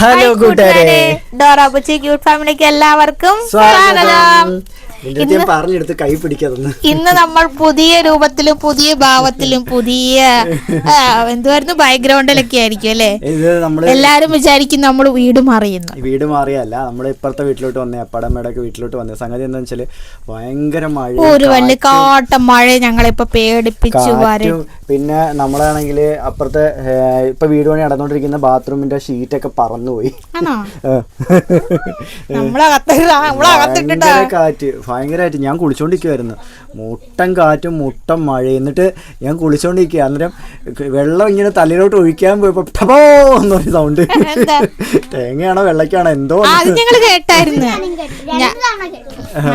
Hello കൂട്ടുകാരെ. ഡോറാബുച്ചി cute ഫാമിലിക്ക് എല്ലാവർക്കും സ്വാഗതം. പറഞ്ഞെടുത്ത് കൈ ഇന്ന് നമ്മൾ പുതിയ രൂപത്തിലും പുതിയ ഭാവത്തിലും പുതിയ എന്തുവായിരുന്നു? ബാക്ക്ഗ്രൗണ്ടിലൊക്കെ ആയിരിക്കും അല്ലേ? നമ്മൾ എല്ലാരും വിചാരിക്കും നമ്മൾ വീട് മാറിയെന്ന്. വീട് മാറിയല്ല നമ്മൾ ഇപ്പുറത്തെ വീട്ടിലോട്ട് വന്നേ അപ്പടമ്മയുടെ ഒക്കെ വീട്ടിലോട്ട് വന്നേ. സംഗതി എന്താ വെച്ചാൽ ഭയങ്കര മഴ ഒരു വലിയ കാട്ട മഴ ഞങ്ങളിപ്പോ പേടിപ്പിച്ചു പിന്നെ നമ്മളാണെങ്കിൽ അപ്പുറത്തെ ഇപ്പൊ വീട് പണി നടന്നുകൊണ്ടിരിക്കുന്ന ബാത്റൂമിന്റെ ഷീറ്റൊക്കെ പറന്നുപോയി. നമ്മളെ ഭയങ്കര കാറ്റ്. ഭയങ്കരമായിട്ട് ഞാൻ കുളിച്ചുകൊണ്ടിരിക്കുമായിരുന്നു മുട്ടൻ കാറ്റും മുട്ടൻ മഴ എന്നിട്ട് ഞാൻ കുളിച്ചോണ്ടിരിക്കുക അന്നേരം വെള്ളം ഇങ്ങനെ തലയിലോട്ട് ഒഴിക്കാൻ പോയപ്പോ ടപോ എന്നൊരു സൗണ്ട് എന്താ? തേങ്ങയാണോ വെള്ളക്കാണോ എന്തോ കേട്ടായിരുന്നു.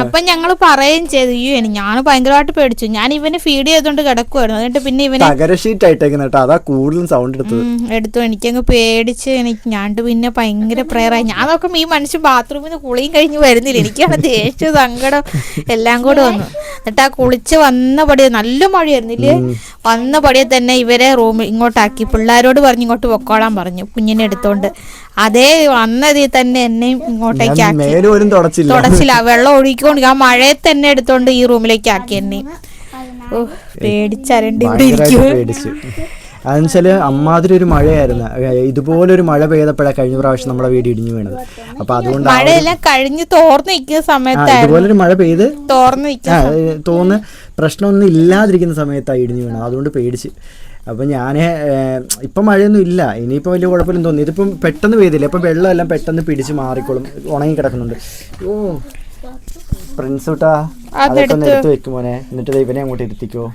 അപ്പൊ ഞങ്ങൾ പറയുകയും ചെയ്തു അയ്യോ ഞാൻ ഭയങ്കരമായിട്ട് പേടിച്ചു. ഞാൻ ഇവന് ഫീഡ് ചെയ്തോണ്ട് കിടക്കുവായിരുന്നു. എന്നിട്ട് പിന്നെ ഇവന് തകര ഷീറ്റ് ആയിട്ടേക്കുന്ന കേട്ടോ. അതാ കൂടുതലും സൗണ്ട് എടുത്തു എടുത്തു. എനിക്കങ്ങ് പേടിച്ച് എനിക്ക് ഞാണ്ട് പിന്നെ ഭയങ്കര പ്രയറായി. ഞാൻ നോക്കുമ്പോ ഈ മനുഷ്യൻ ബാത്റൂമിൽ നിന്ന് കുളിയും കഴിഞ്ഞ് വരുന്നില്ല. എനിക്കാണ് ദേഷ്യ സങ്കടം. എല്ലാം കൂടെ വന്നു. എന്നിട്ട് ആ കുളിച്ച് വന്ന പടിയെ നല്ല മഴയായിരുന്നു ഇല്ലേ? വന്ന പടിയെ തന്നെ ഇവരെ റൂമിൽ ഇങ്ങോട്ടാക്കി. പിള്ളേരോട് പറഞ്ഞു ഇങ്ങോട്ട് പൊക്കോളാൻ പറഞ്ഞു കുഞ്ഞിനെ എടുത്തോണ്ട്. അതേ വന്നതിൽ തന്നെ എന്നെയും ഇങ്ങോട്ടേക്ക് ആക്കി. തുടച്ചില്ല. തുടച്ചില്ല. വെള്ളം ഒഴുകിക്കൊണ്ട് ആ മഴയെ തന്നെ എടുത്തോണ്ട് ഈ റൂമിലേക്ക് ആക്കി എന്നെയും. ഓ പേടിച്ചരണ്ട് ഇവിടെ ഇരിക്കും പേടിച്ചു വെച്ചാൽ അമ്മാതിരി ഒരു മഴയായിരുന്നു. ഇതുപോലെ ഇതുപോലൊരു മഴ പെയ്തപ്പോഴാണ് കഴിഞ്ഞ പ്രാവശ്യം നമ്മുടെ വീട് ഇടിഞ്ഞു വീണത്. അപ്പൊ അതുകൊണ്ട് മഴയെല്ലാം കഴിഞ്ഞ് തോർന്നിരിക്കുന്ന ആ, സമയത്തായിരുന്നു. ഇതുപോലൊരു മഴ പെയ്ത് തോർന്ന് തോന്നുന്നു പ്രശ്നമൊന്നും ഇല്ലാതിരിക്കുന്ന സമയത്താണ് ഇടിഞ്ഞു വീണത്. അതുകൊണ്ട് പേടിച്ച്. അപ്പം ഞാൻ ഇപ്പം മഴയൊന്നും ഇല്ല. ഇനിയിപ്പോൾ വലിയ കുഴപ്പമൊന്നും തോന്നി ഇതിപ്പം പെട്ടെന്ന് പെയ്തില്ല. ഇപ്പം വെള്ളമെല്ലാം പെട്ടെന്ന് പിടിച്ച് മാറിക്കോളും. ഉണങ്ങി കിടക്കുന്നുണ്ട്. ഓ പ്രിൻസ് കൂട്ടാ അതൊക്കെ ഒന്ന് എടുത്ത് വെക്കുമോനെ എന്നിട്ട് ദൈവനെ ഇവനെ അങ്ങോട്ട് ഇരുത്തിക്കോ.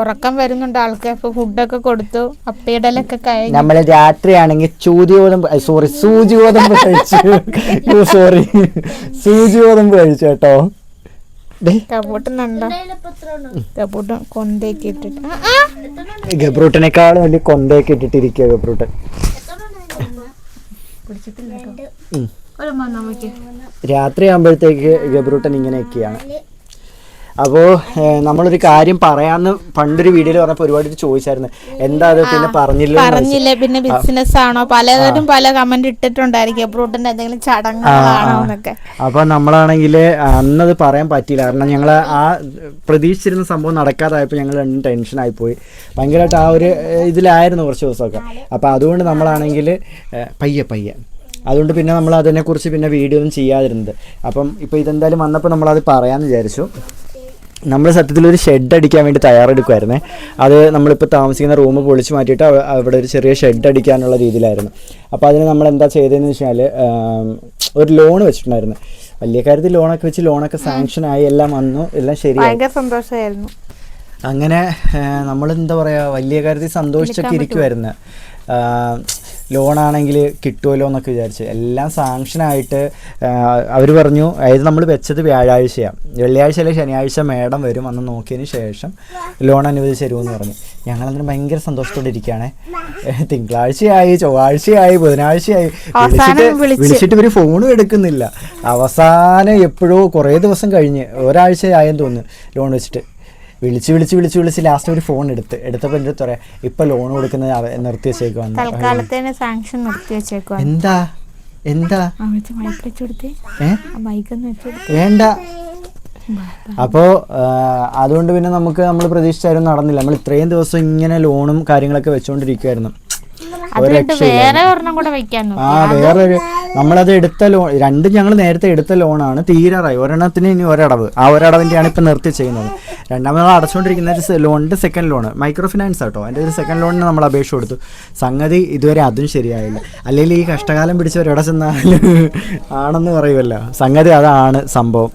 ഉറക്കം വരുന്നുണ്ട്. ആൾക്കാർക്ക് ഫുഡൊക്കെ കൊടുത്തു. അപ്പയിടലൊക്കെ കഴിഞ്ഞു. നമ്മൾ രാത്രിയാണെങ്കിൽ ചൂതി ഗോതമ്പ് സോറി സൂചി ഗോതമ്പ് കഴിച്ചു. സോറി സൂചി ഗോതമ്പ് കഴിച്ചു കേട്ടോ. ഗബ്രൂട്ടനേക്കാളും വലിയ കൊന്തയൊക്കെ ഇട്ടിട്ടിരിക്കുക ഗബ്രൂട്ടൻ. രാത്രി ആകുമ്പോഴത്തേക്ക് ഗബ്രൂട്ടൻ ഇങ്ങനെയൊക്കെയാണ്. അപ്പോൾ നമ്മളൊരു കാര്യം പറയാന്ന് പണ്ടൊരു വീഡിയോയിൽ പറഞ്ഞപ്പോൾ ഒരുപാട് ചോദിച്ചായിരുന്നു. എന്താ അത്? പിന്നെ പറഞ്ഞില്ല പറഞ്ഞില്ല? പിന്നെ ബിസിനസ് ആണോ പലരും പല കമന്റ് ഇട്ടിട്ടുണ്ടായിരിക്കും. എന്തെങ്കിലും ചടങ്ങുകളാണോ എന്നൊക്കെ. അപ്പോൾ നമ്മളാണെങ്കിൽ അന്നത് പറയാൻ പറ്റിയില്ല. കാരണം ഞങ്ങൾ ആ പ്രതീക്ഷിച്ചിരുന്ന സംഭവം നടക്കാതായപ്പോൾ ഞങ്ങൾ രണ്ടും ടെൻഷനായി പോയി. ഭയങ്കരമായിട്ട് ആ ഒരു ഇതിലായിരുന്നു കുറച്ച് ദിവസമൊക്കെ. അപ്പോൾ അതുകൊണ്ട് നമ്മളാണെങ്കിൽ പയ്യെ പയ്യെ. അതുകൊണ്ട് പിന്നെ നമ്മൾ അതിനെക്കുറിച്ച് പിന്നെ വീഡിയോ ഒന്നും ചെയ്യാതിരുന്നത്. അപ്പം ഇപ്പോൾ ഇതെന്തായാലും വന്നപ്പോൾ നമ്മളത് പറയാമെന്ന് വിചാരിച്ചു. നമ്മൾ സത്യത്തിൽ ഒരു ഷെഡ് അടിക്കാൻ വേണ്ടി തയ്യാറെടുക്കുമായിരുന്നേ അത് നമ്മളിപ്പോൾ താമസിക്കുന്ന റൂം പൊളിച്ച് മാറ്റിയിട്ട് അവിടെ ഒരു ചെറിയ ഷെഡ് അടിക്കാനുള്ള രീതിയിലായിരുന്നു. അപ്പോൾ അതിന് നമ്മൾ എന്താ ചെയ്തതെന്ന് വെച്ചാൽ ഒരു ലോൺ വെച്ചിട്ടുണ്ടായിരുന്നു. വലിയ കാര്യത്തിൽ ലോണൊക്കെ വെച്ച് ലോണൊക്കെ സാങ്ഷൻ ആയി എല്ലാം വന്നു എല്ലാം ശരിയായി. സന്തോഷമായിരുന്നു അങ്ങനെ നമ്മൾ എന്താ പറയുക വലിയ കാര്യത്തിൽ സന്തോഷിച്ചൊക്കെ ഇരിക്കുമായിരുന്നു ലോണാണെങ്കിൽ കിട്ടുമല്ലോ എന്നൊക്കെ വിചാരിച്ച്. എല്ലാം സാങ്ഷനായിട്ട് അവർ പറഞ്ഞു അതായത് നമ്മൾ വെച്ചത് വ്യാഴാഴ്ചയാണ് വെള്ളിയാഴ്ച അല്ലെങ്കിൽ ശനിയാഴ്ച മേഡം വരും അന്ന് നോക്കിയതിന് ശേഷം ലോൺ അനുവദിച്ച് തരുമെന്ന് പറഞ്ഞു. ഞങ്ങളതിന് ഭയങ്കര സന്തോഷത്തോടെ ഇരിക്കുകയാണ്. തിങ്കളാഴ്ചയായി ചൊവ്വാഴ്ചയായി ബുധനാഴ്ചയായി. വിളിച്ചിട്ട് വിളിച്ച്. വിളിച്ചിട്ട് ഇവർ ഫോണും എടുക്കുന്നില്ല. അവസാനം എപ്പോഴോ കുറേ ദിവസം കഴിഞ്ഞ് ഒരാഴ്ചയായെന്ന് തോന്നുന്നു ലോൺ വെച്ചിട്ട്. വിളിച്ച് വിളിച്ച് വിളിച്ച് വിളിച്ച് ലാസ്റ്റ് ഒരു ഫോൺ എടുത്ത്. എടുത്തപ്പോൾ എന്റെ അടുത്ത് പറയാം ഇപ്പം ലോൺ കൊടുക്കുന്നത് നിർത്തി തൽക്കാലത്തേന് സാങ്ഷൻ നിർത്തി വെച്ചേക്കുവാ എന്താ? എന്താ? വേണ്ട. അപ്പോൾ അതുകൊണ്ട് പിന്നെ നമുക്ക് നമ്മൾ പ്രതീക്ഷിച്ചായിരുന്നു നടന്നില്ല. നമ്മൾ ഇത്രയും ദിവസം ഇങ്ങനെ ലോണും കാര്യങ്ങളൊക്കെ വെച്ചുകൊണ്ടിരിക്കുമായിരുന്നു നോക്കി. ആ വേറൊരു നമ്മളത് എടുത്ത ലോൺ രണ്ടും ഞങ്ങൾ നേരത്തെ എടുത്ത ലോണാണ് തീരാറായി. ഒരെണ്ണത്തിന് ഇനി ഒരടവ്. ആ ഒരടവിന്റെയാണ് ഇപ്പം നിർത്തി ചെയ്യുന്നത് രണ്ടാമത് നമ്മൾ അടച്ചുകൊണ്ടിരിക്കുന്ന ഒരു ലോണിന്റെ second loan micro finance auto. അതിന്റെ ഒരു സെക്കൻഡ് ലോണിന് നമ്മൾ അപേക്ഷ കൊടുത്തു. സംഗതി ഇതുവരെ അതും ശരിയായില്ല. അല്ലെങ്കിൽ ഈ കഷ്ടകാലം പിടിച്ചവർ എവിടെ ചെന്നാലും ആണെന്ന് പറയുമല്ലോ. സംഗതി അതാണ് സംഭവം.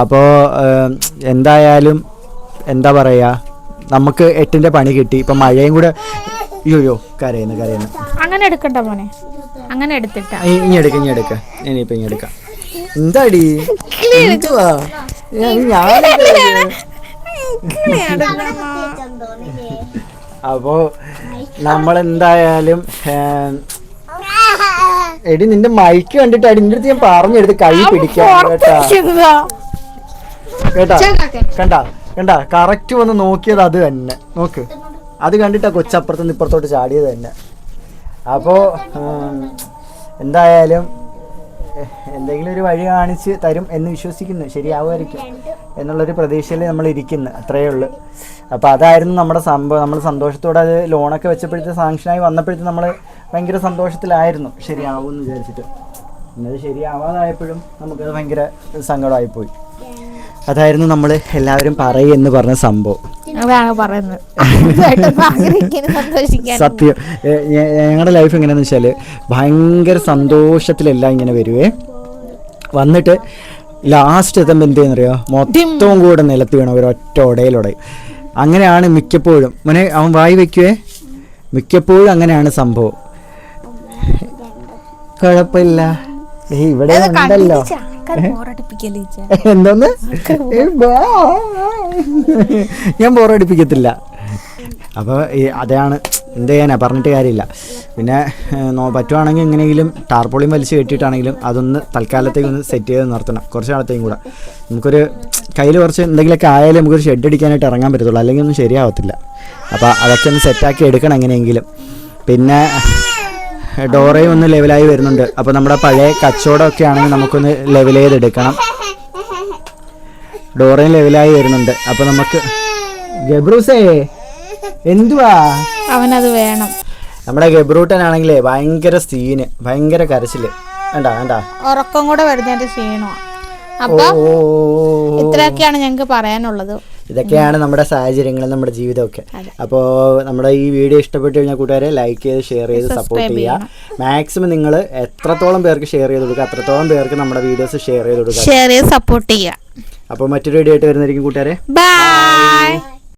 അപ്പോൾ എന്തായാലും എന്താ പറയുക നമുക്ക് എട്ടിന്റെ പണി കിട്ടി. ഇപ്പം മഴയും കൂടെ അയ്യോയ്യോ അയ്യോ കരയുന്നു കരയുന്നു. അങ്ങനെ എടുക്കണ്ട മോനെ. അങ്ങനെ എടുത്തിട്ടാ. ഇനി എടുക്ക ഇനി എടുക്ക. ഇനിയിപ്പോ ഇനി എടുക്കാം. എന്താടി? എന്തുവാ? ഞാൻ- അപ്പോ നമ്മൾ എന്തായാലും എടി നിന്റെ മൈക്ക് കണ്ടിട്ട് അടി അടുത്ത് ഞാൻ പറഞ്ഞെടുത്ത് കൈ പിടിക്കാം കേട്ടാ. കേട്ടാ? കണ്ടാ? കണ്ടാ? കറക്റ്റ് വന്ന് നോക്കിയത് അത് തന്നെ. നോക്ക്. അത് കണ്ടിട്ടാ കൊച്ചപ്പുറത്ത് നിന്ന് ഇപ്പുറത്തോട്ട് ചാടിയത് തന്നെ. അപ്പോൾ എന്തായാലും എന്തെങ്കിലും ഒരു വഴി കാണിച്ച് തരും എന്ന് വിശ്വസിക്കുന്നു. ശരിയാവുമായിരിക്കും എന്നുള്ളൊരു പ്രതീക്ഷയിൽ നമ്മൾ ഇരിക്കുന്നു. അത്രയേ ഉള്ളൂ. അപ്പോൾ അതായിരുന്നു നമ്മുടെ സംഭവം. നമ്മൾ സന്തോഷത്തോടെ അത് ലോണൊക്കെ വെച്ചപ്പോഴത്തെ സാങ്ഷനായി വന്നപ്പോഴത്തെ നമ്മൾ ഭയങ്കര സന്തോഷത്തിലായിരുന്നു. ശരിയാവുമെന്ന് വിചാരിച്ചിട്ട്. എന്നത് ശരിയാവാതായപ്പോഴും നമുക്കത് ഭയങ്കര സങ്കടമായിപ്പോയി. അതായിരുന്നു നമ്മൾ എല്ലാവരും പറയുമെന്ന് പറഞ്ഞ സംഭവം. അതാണ് പറയുന്നത്. സത്യം. ഞങ്ങളുടെ ലൈഫ് എങ്ങനെയാന്ന് വെച്ചാൽ ഭയങ്കര സന്തോഷത്തിലെല്ലാം ഇങ്ങനെ വരുവേ. വന്നിട്ട് ലാസ്റ്റ് എത്തുമ്പോൾ എന്ത് ചെയ്യുന്നറിയോ മൊത്തവും കൂടെ നിലത്ത് വീണ ഒരു ഒറ്റ ഉടയിലുടയും അങ്ങനെയാണ് മിക്കപ്പോഴും. മോനെ അവൻ വായി വെക്കുവേ? മിക്കപ്പോഴും അങ്ങനെയാണ് സംഭവം. കുഴപ്പമില്ല. ഏയ് ഇവിടെ ഉണ്ടല്ലോ? എന്തോന്ന്. ഞാൻ ബോറടിപ്പിക്കത്തില്ല അപ്പോൾ അതാണ് എന്ത് ചെയ്യാനാ? പറഞ്ഞിട്ട് കാര്യമില്ല. പിന്നെ നോ പറ്റുവാണെങ്കിൽ എങ്ങനെയെങ്കിലും ടാർപോളിയും വലിച്ച് കെട്ടിയിട്ടാണെങ്കിലും അതൊന്ന് തൽക്കാലത്തേക്ക് ഒന്ന് സെറ്റ് ചെയ്ത് നിർത്തണം. കുറച്ച് നാളത്തേക്കും കൂടെ. നമുക്കൊരു കയ്യിൽ കുറച്ച് എന്തെങ്കിലുമൊക്കെ ആയാലും നമുക്കൊരു ഷെഡ് അടിക്കാനായിട്ട് ഇറങ്ങാൻ പറ്റത്തുള്ളൂ. അല്ലെങ്കിൽ ഒന്നും ശരിയാവത്തില്ല. അപ്പോൾ അതൊക്കെ ഒന്ന് സെറ്റാക്കി എടുക്കണം എങ്ങനെയെങ്കിലും. പിന്നെ ഡോറയും ഒന്ന് ലെവലായി വരുന്നുണ്ട്. അപ്പോൾ നമ്മുടെ പഴയ കച്ചവടമൊക്കെ ആണെങ്കിൽ നമുക്കൊന്ന് ലെവൽ ചെയ്തെടുക്കണം. ഡോറയും ലെവലായി വരുന്നുണ്ട്. അപ്പൊ നമുക്ക് ഗബ്രൂസേ എന്തുവാ? അവനത് വേണം. നമ്മുടെ ഗബ്രൂട്ടനാണെങ്കിലേ ഭയങ്കര സീന് ഭയങ്കര കരച്ചിൽ. വേണ്ട വേണ്ട. ഉറക്കം കൂടെ വരുന്നതിന്റെ ക്ഷീണമാണ് അപ്പൊ ഓ ഇത്രയൊക്കെയാണ് ഞങ്ങൾക്ക് പറയാനുള്ളത്. ഇതൊക്കെയാണ് നമ്മുടെ സാഹചര്യങ്ങൾ നമ്മുടെ ജീവിതമൊക്കെ. അപ്പോൾ നമ്മുടെ ഈ വീഡിയോ ഇഷ്ടപ്പെട്ട് കഴിഞ്ഞാൽ കൂട്ടുകാരെ ലൈക്ക് ചെയ്ത് ഷെയർ ചെയ്ത് സപ്പോർട്ട് ചെയ്യുക. മാക്സിമം നിങ്ങൾ എത്രത്തോളം പേർക്ക് ഷെയർ ചെയ്ത് കൊടുക്കുക അത്രത്തോളം പേർക്ക് നമ്മുടെ വീഡിയോസ് ഷെയർ ചെയ്ത് കൊടുക്കുക. ഷെയർ ചെയ്ത് സപ്പോർട്ട് ചെയ്യുക. അപ്പോൾ മറ്റൊരു വീഡിയോ ആയിട്ട് വരുന്നതായിരിക്കും കൂട്ടുകാരെ. ബൈ